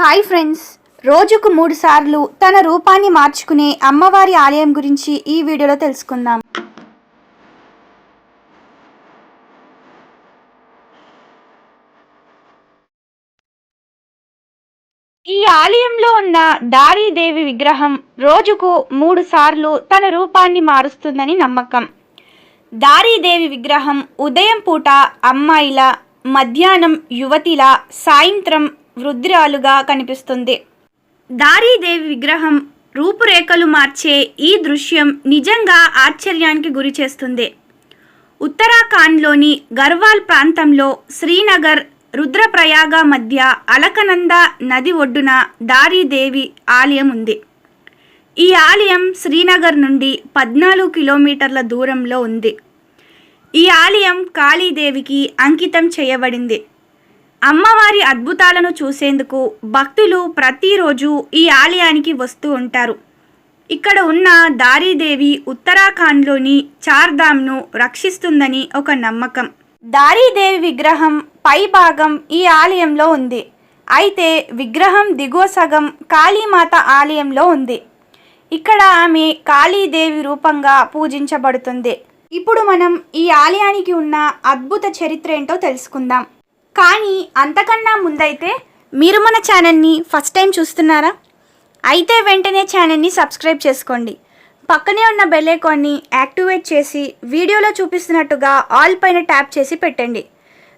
Hi friends. రోజుకు మూడు సార్లు తన రూపాన్ని మార్చుకునే అమ్మవారి ఆలయం గురించి ఈ వీడియోలో తెలుసుకుందాం. ఈ ఆలయంలో ఉన్న దారీదేవి విగ్రహం రోజుకు మూడు సార్లు తన రూపాన్ని మారుస్తుందని నమ్మకం. దారీదేవి విగ్రహం ఉదయం పూట అమ్మాయిల మధ్యాహ్నం యువతిల సాయంత్రం వృద్ధురాలుగా కనిపిస్తుంది. దారీదేవి విగ్రహం రూపురేఖలు మార్చే ఈ దృశ్యం నిజంగా ఆశ్చర్యానికి గురి చేస్తుంది. ఉత్తరాఖండ్లోని గర్వాల్ ప్రాంతంలో శ్రీనగర్ రుద్రప్రయాగ మధ్య అలకనంద నది ఒడ్డున దారీదేవి ఆలయం ఉంది. ఈ ఆలయం శ్రీనగర్ నుండి పద్నాలుగు కిలోమీటర్ల దూరంలో ఉంది. ఈ ఆలయం కాళీదేవికి అంకితం చేయబడింది. అమ్మవారి అద్భుతాలను చూసేందుకు భక్తులు ప్రతిరోజు ఈ ఆలయానికి వస్తూ ఉంటారు. ఇక్కడ ఉన్న దారీదేవి ఉత్తరాఖండ్లోని చార్ధామ్ను రక్షిస్తుందని ఒక నమ్మకం. దారీదేవి విగ్రహం పై భాగం ఈ ఆలయంలో ఉంది. అయితే విగ్రహం దిగువ సగం కాళీమాత ఆలయంలో ఉంది. ఇక్కడ ఆమె కాళీదేవి రూపంగా పూజించబడుతుంది. ఇప్పుడు మనం ఈ ఆలయానికి ఉన్న అద్భుత చరిత్ర ఏంటో తెలుసుకుందాం. కానీ అంతకన్నా ముందైతే మీరు మన ఛానల్ని ఫస్ట్ టైం చూస్తున్నారా? అయితే వెంటనే ఛానల్ని సబ్స్క్రైబ్ చేసుకోండి. పక్కనే ఉన్న బెల్లైకాన్ని యాక్టివేట్ చేసి వీడియోలో చూపిస్తున్నట్టుగా ఆల్ పైన ట్యాప్ చేసి పెట్టండి.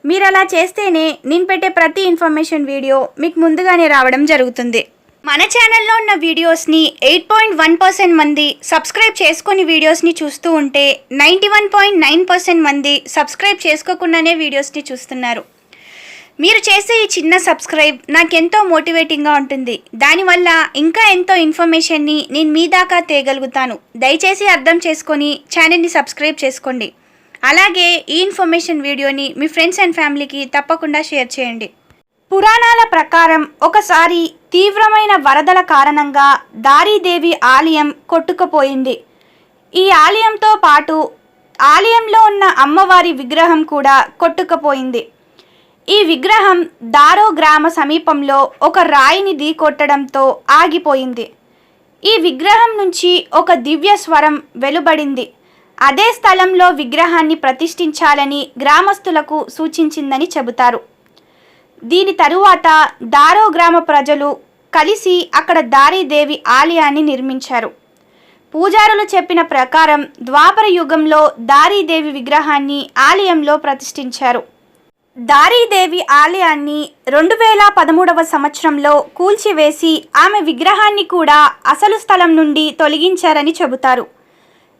మీరు అలా చేస్తేనే నేను పెట్టే ప్రతి ఇన్ఫర్మేషన్ వీడియో మీకు ముందుగానే రావడం జరుగుతుంది. మన ఛానల్లో ఉన్న వీడియోస్ని ఎయిట్ పాయింట్ వన్ పర్సెంట్ మంది సబ్స్క్రైబ్ చేసుకొని వీడియోస్ని చూస్తూ ఉంటే ninety one point nine percent మంది సబ్స్క్రైబ్ చేసుకోకుండానే వీడియోస్ని చూస్తున్నారు. మీరు చేసే ఈ చిన్న సబ్స్క్రైబ్ నాకెంతో మోటివేటింగ్గా ఉంటుంది. దానివల్ల ఇంకా ఎంతో ఇన్ఫర్మేషన్ని నేను మీ దాకా తేయగలుగుతాను దయచేసి అర్థం చేసుకొని ఛానల్ని సబ్స్క్రైబ్ చేసుకోండి. అలాగే ఈ ఇన్ఫర్మేషన్ వీడియోని మీ ఫ్రెండ్స్ అండ్ ఫ్యామిలీకి తప్పకుండా షేర్ చేయండి. పురాణాల ప్రకారం ఒకసారి తీవ్రమైన వరదల కారణంగా దారీదేవి ఆలయం కొట్టుకుపోయింది. ఈ ఆలయంతో పాటు ఆలయంలో ఉన్న అమ్మవారి విగ్రహం కూడా కొట్టుకుపోయింది. ఈ విగ్రహం దారో గ్రామ సమీపంలో ఒక రాయిని ఢీకొట్టడంతో ఆగిపోయింది. ఈ విగ్రహం నుంచి ఒక దివ్య స్వరం వెలుబడింది అదే స్థలంలో విగ్రహాన్ని ప్రతిష్ఠించాలని గ్రామస్తులకు సూచించిందని చెబుతారు. దీని తరువాత దారో గ్రామ ప్రజలు కలిసి అక్కడ దారీదేవి ఆలయాన్ని నిర్మించారు. పూజారులు చెప్పిన ప్రకారం ద్వాపర యుగంలో దారీదేవి విగ్రహాన్ని ఆలయంలో ప్రతిష్ఠించారు. దారీదేవి ఆలయాన్ని రెండు వేల పదమూడవ సంవత్సరంలో కూల్చివేసి ఆమె విగ్రహాన్ని కూడా అసలు స్థలం నుండి తొలగించారని చెబుతారు.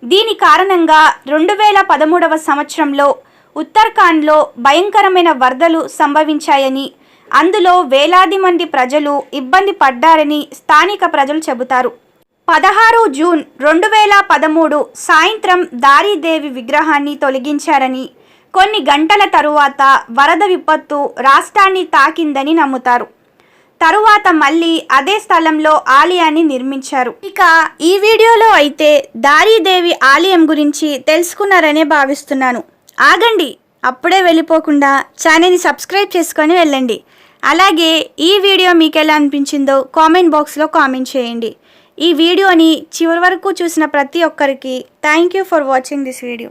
దీని కారణంగా రెండు వేల పదమూడవ సంవత్సరంలో ఉత్తరాఖండ్లో భయంకరమైన వరదలు సంభవించాయని అందులో వేలాది మంది ప్రజలు ఇబ్బంది పడ్డారని స్థానిక ప్రజలు చెబుతారు. పదహారు జూన్ రెండు వేల పదమూడు సాయంత్రం దారీదేవి విగ్రహాన్ని తొలగించారని కొన్ని గంటల తరువాత వరద విపత్తు రాష్ట్రాన్ని తాకిందని నమ్ముతారు. తరువాత మళ్ళీ అదే స్థలంలో ఆలయాన్ని నిర్మించారు. ఇక ఈ వీడియోలో అయితే దారీదేవి ఆలయం గురించి తెలుసుకున్నారనే భావిస్తున్నాను. ఆగండి అప్పుడే వెళ్ళిపోకుండా ఛానల్ని సబ్స్క్రైబ్ చేసుకొని వెళ్ళండి. అలాగే ఈ వీడియో మీకు ఎలా అనిపించిందో కామెంట్ బాక్స్లో కామెంట్ చేయండి. ఈ వీడియోని చివరి వరకు చూసిన ప్రతి ఒక్కరికి thank you for watching this video.